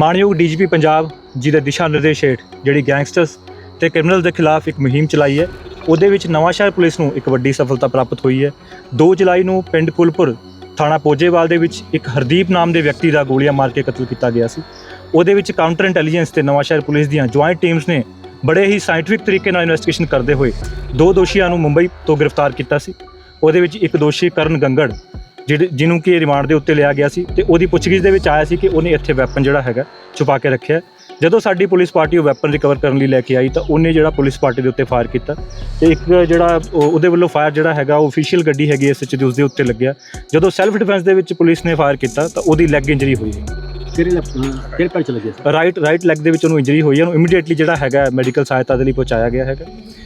ਮਾਣਯੋਗ ਡੀਜੀਪੀ ਪੰਜਾਬ ਜੀ ਦੇ ਦਿਸ਼ਾ ਨਿਰਦੇਸ਼ ਹੇਠ ਜਿਹੜੀ ਗੈਂਗਸਟਰਸ ਤੇ ਕ੍ਰਿਮੀਨਲ ਦੇ ਖਿਲਾਫ ਇੱਕ ਮੁਹਿੰਮ ਚਲਾਈ ਹੈ, ਉਹਦੇ ਵਿੱਚ ਨਵਾਂਸ਼ਹਿਰ ਪੁਲਿਸ ਨੂੰ ਇੱਕ ਵੱਡੀ ਸਫਲਤਾ ਪ੍ਰਾਪਤ ਹੋਈ ਹੈ। 2 ਜੁਲਾਈ ਨੂੰ ਪਿੰਡ ਕੁਲਪੁਰ ਥਾਣਾ ਪੋਜੇਵਾਲ ਦੇ ਵਿੱਚ ਇੱਕ ਹਰਦੀਪ ਨਾਮ ਦੇ ਵਿਅਕਤੀ ਦਾ ਗੋਲੀਆਂ ਮਾਰ ਕੇ ਕਤਲ ਕੀਤਾ ਗਿਆ ਸੀ। ਉਹਦੇ ਵਿੱਚ ਕਾਊਂਟਰ ਇੰਟੈਲੀਜੈਂਸ ਤੇ ਨਵਾਂਸ਼ਹਿਰ ਪੁਲਿਸ ਦੀਆਂ ਜੁਆਇੰਟ ਟੀਮਸ ਨੇ ਬੜੇ ਹੀ ਸਾਇੰਟਿਫਿਕ ਤਰੀਕੇ ਨਾਲ ਇਨਵੈਸਟੀਗੇਸ਼ਨ ਕਰਦੇ ਹੋਏ ਦੋ ਦੋਸ਼ੀਆਂ ਨੂੰ ਮੁੰਬਈ ਤੋਂ ਗ੍ਰਿਫਤਾਰ ਕੀਤਾ ਸੀ। ਉਹਦੇ ਵਿੱਚ ਇੱਕ ਦੋਸ਼ੀ ਕਰਨ ਗੰਗੜ ਜਿਹੜੇ ਜਿਹਨੂੰ ਕਿ ਰਿਮਾਂਡ ਦੇ ਉੱਤੇ ਲਿਆ ਗਿਆ ਸੀ ਤੇ ਉਹਦੀ ਪੁੱਛਗਿੱਛ ਦੇ ਵਿੱਚ ਆਇਆ ਸੀ ਕਿ ਉਹਨੇ ਇੱਥੇ ਵੈਪਨ ਜਿਹੜਾ ਹੈਗਾ ਛੁਪਾ ਕੇ ਰੱਖਿਆ। ਜਦੋਂ ਸਾਡੀ ਪੁਲਿਸ ਪਾਰਟੀ ਉਹ ਵੈਪਨ ਰਿਕਵਰ ਕਰਨ ਲਈ ਲੈ ਕੇ ਆਈ ਤਾਂ ਉਹਨੇ ਜਿਹੜਾ ਪੁਲਿਸ ਪਾਰਟੀ ਦੇ ਉੱਤੇ ਫਾਇਰ ਕੀਤਾ ਤੇ ਇੱਕ ਜਿਹੜਾ ਉਹ- ਉਹਦੇ ਵੱਲੋਂ ਫਾਇਰ ਜਿਹੜਾ ਹੈਗਾ ਉਹ ਅਫੀਸ਼ੀਅਲ ਗੱਡੀ ਹੈਗੀ ਐਸਐਚ ਦੇ ਉਸ ਦੇ ਉੱਤੇ ਲੱਗਿਆ। ਜਦੋਂ ਸੈਲਫ ਡਿਫੈਂਸ ਦੇ ਵਿੱਚ ਪੁਲਿਸ ਨੇ ਫਾਇਰ ਕੀਤਾ ਤਾਂ ਉਹਦੀ ਲੈਗ ਇੰਜਰੀ ਹੋਈ। ਕਿਹੜੇ ਪੈਰ ਚ ਲੱਗੇ ਸੀ ਰਾਈਟ ਰਾਈਟ ਲੈਗ ਦੇ ਵਿੱਚ ਉਹਨੂੰ ਇੰਜਰੀ ਹੋਈ ਹੈ ਉਹਨੂੰ ਇਮੀਡੀਏਟਲੀ ਜਿਹੜਾ ਹੈਗਾ ਮੈਡੀਕਲ ਸਹਾਇਤਾ ਦੇ ਲਈ ਪਹੁੰਚਾਇਆ ਗਿਆ ਹੈਗਾ।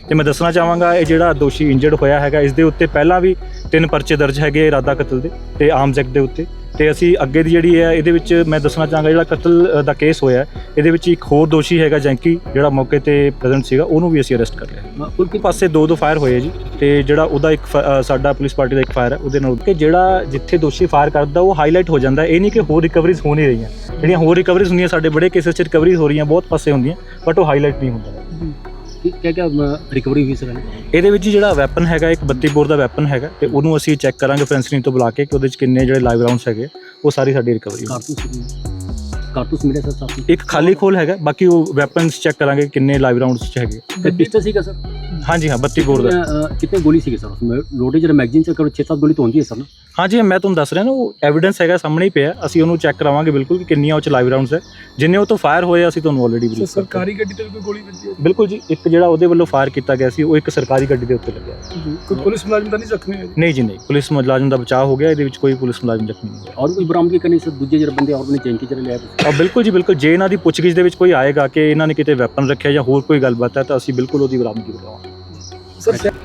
ਤੇ ਮੈਂ ਦੱਸਣਾ ਚਾਹਾਂਗਾ ਇਹ ਜਿਹੜਾ ਦੋਸ਼ੀ ਇੰਜਰਡ ਹੋਇਆ ਹੈਗਾ ਇਸ ਦੇ ਉੱਤੇ ਪਹਿਲਾਂ ਵੀ ਤਿੰਨ ਪਰਚੇ ਦਰਜ ਹੈਗੇ ਇਰਾਦਾ ਕਤਲ ਦੇ ਤੇ ਆਰਮਸ ਐਕਟ ਦੇ ਉੱਤੇ। ਤੇ ਅਸੀਂ ਅੱਗੇ ਦੀ ਜਿਹੜੀ ਹੈ ਇਹਦੇ ਵਿੱਚ ਮੈਂ ਦੱਸਣਾ ਚਾਹਾਂਗਾ ਜਿਹੜਾ ਕਤਲ ਦਾ ਕੇਸ ਹੋਇਆ ਇਹਦੇ ਵਿੱਚ ਇੱਕ ਹੋਰ ਦੋਸ਼ੀ ਹੈਗਾ ਜੈਂਕੀ ਜਿਹੜਾ ਮੌਕੇ ਤੇ ਪ੍ਰੈਜ਼ੈਂਟ ਸੀਗਾ ਉਹਨੂੰ ਵੀ ਅਸੀਂ ਅਰੈਸਟ ਕਰ ਲਿਆ। ਕੀ ਪਾਸੇ ਦੋ ਦੋ ਫਾਇਰ ਹੋਏ ਜੀ ਤੇ ਜਿਹੜਾ ਉਹਦਾ ਇੱਕ ਸਾਡਾ ਪੁਲਿਸ ਪਾਰਟੀ ਦਾ ਇੱਕ ਫਾਇਰ ਹੈ ਉਹਦੇ ਨਾਲ ਕਿ ਜਿਹੜਾ ਜਿੱਥੇ ਦੋਸ਼ੀ ਫਾਇਰ ਕਰਦਾ ਉਹ ਹਾਈਲਾਈਟ ਹੋ ਜਾਂਦਾ ਇਹ ਨਹੀਂ ਕਿ ਹੋਰ ਰਿਕਵਰੀਜ਼ ਹੋ ਨਹੀਂ ਰਹੀਆਂ। ਜਿਹੜੀਆਂ ਹੋਰ ਰਿਕਵਰੀਜ਼ ਹੁੰਦੀਆਂ ਸਾਡੇ ਬੜੇ ਕੇਸਸ 'ਚ ਰਿਕਵਰੀ ਹੋ ਰਹੀਆਂ ਬਹੁਤ ਪਾਸੇ ਹੁੰਦੀਆਂ ਬਟ ਉਹ ਹਾਈਲਾਈਟ ਨਹੀਂ ਹੁੰਦਾ ਕਿਆ ਕਿਆ ਰਿਕਵਰੀ ਹੋਈ ਸਰ ਇਹਦੇ? ਵਿੱਚ ਜਿਹੜਾ ਵੈਪਨ ਹੈਗਾ ਇੱਕ 32 ਬੋਰ ਦਾ ਵੈਪਨ ਹੈਗਾ ਤੇ ਉਹਨੂੰ ਅਸੀਂ ਚੈੱਕ ਕਰਾਂਗੇ ਫੈਂਸਰਿੰਗ ਤੋਂ ਬੁਲਾ ਕੇ ਕਿ ਉਹਦੇ ਵਿੱਚ ਕਿੰਨੇ ਜਿਹੜੇ ਲਾਈਵ ਰਾਉਂਡਸ ਹੈਗੇ ਉਹ ਸਾਰੀ ਸਾਡੀ ਰਿਕਵਰੀ ਕਾਰਤੂਸ ਕਾਰਤੂਸ ਮਿਲਿਆ ਸਰ ਸਾਥੀ ਇੱਕ ਖਾਲੀ ਖੋਲ ਹੈਗਾ ਬਾਕੀ ਉਹ ਵੈਪਨਸ ਚੈੱਕ ਕਰਾਂਗੇ ਕਿੰਨੇ ਲਾਈਵ ਰਾਉਂਡਸ ਚ ਹੈਗੇ ਤੇ ਪਿਸਟਲ ਸੀਗਾ ਸਰ? ਹਾਂਜੀ ਹਾਂ 32 ਬੋਰ ਦਾ। ਗੋਲੀ ਸੀਗੇ ਸਰ? ਉਸमें ਲੋਡੇ ਜਿਹੜਾ ਮੈਗਜ਼ੀਨ ਚ ਕਰੋ 6-7 ਗੋਲੀ ਤਾਂ ਹੁੰਦੀ ਹੈ ਸਰ ਨਾ? ਹਾਂਜੀ ਮੈਂ ਤੁਹਾਨੂੰ ਦੱਸ ਰਿਹਾ ਨਾ ਉਹ ਐਵੀਡੈਂਸ ਹੈਗਾ ਸਾਹਮਣੇ ਹੀ ਪਿਆ। ਅਸੀਂ ਉਹਨੂੰ ਚੈੱਕ ਕਰਾਵਾਂਗੇ ਬਿਲਕੁਲ ਕਿ ਕਿੰਨੀਆਂ ਉਹ ਚ ਲਾਈਵ ਰਾਉਂਡਸ ਹੈ। ਜਿੰਨੇ ਉਹ ਤੋਂ ਫਾਇਰ ਹੋਏ ਆ, ਅਸੀਂ ਤੁਹਾਨੂੰ ਆਲਰੇਡੀ ਬਰੀਫ ਸਰਕਾਰੀ ਗੱਡੀ ਤੇ ਵੀ ਕੋਈ ਗੋਲੀ ਵੱਜੀ ਹੈ? ਬਿਲਕੁਲ ਜੀ ਇੱਕ ਜਿਹੜਾ ਉਹਦੇ ਵੱਲੋਂ ਫਾਇਰ ਕੀਤਾ ਗਿਆ ਸੀ ਉਹ ਇੱਕ ਸਰਕਾਰੀ ਗੱਡੀ ਦੇ ਉੱਤੇ ਲੱਗਿਆ। ਕੋਈ ਪੁਲਿਸ ਮੁਲਾਜ਼ਮ ਤਾਂ ਨਹੀਂ ਜ਼ਖਮੀ ਹੋਇਆ ਨਹੀਂ ਜੀ ਨਹੀਂ। ਪੁਲਿਸ ਮੁਲਾਜ਼ਮ ਦਾ ਬਚਾਅ ਹੋ ਗਿਆ ਇਹਦੇ ਵਿੱਚ ਕੋਈ ਪੁਲਿਸ ਮੁਲਾਜ਼ਮ ਜ਼ਖਮੀ ਨਹੀਂ ਹੋਇਆ। ਔਰ ਕੋਈ ਬਰਾਮਦਗੀ ਕਰਨੀ ਸਰ ਦੂਜੇ ਜਿਹੜੇ ਬੰਦੇ ਔਰ ਨੇ ਚੈਂਕੀ ਚ ਲਿਆ ਤੁਸੀਂ ਆ ਬਿਲਕੁਲ ਜੀ ਬਿਲਕੁਲ। ਜੇ ਇਹਨਾਂ ਦੀ ਪੁੱਛਗਿੱਛ ਦੇ ਵਿੱਚ ਕੋਈ ਆਏਗਾ ਕਿ ਇਹਨਾਂ ਨੇ ਕਿਤੇ ਵੈਪਨ ਰੱਖਿਆ ਜਾਂ ਹੋਰ ਕੋਈ ਗੱਲਬਾਤ ਹੈ ਤਾਂ ਅਸੀਂ ਬਿਲਕੁਲ ਉਹਦੀ ਬਰਾਮਦਗੀ ਕਰਾਵਾਂਗੇ ਸਰ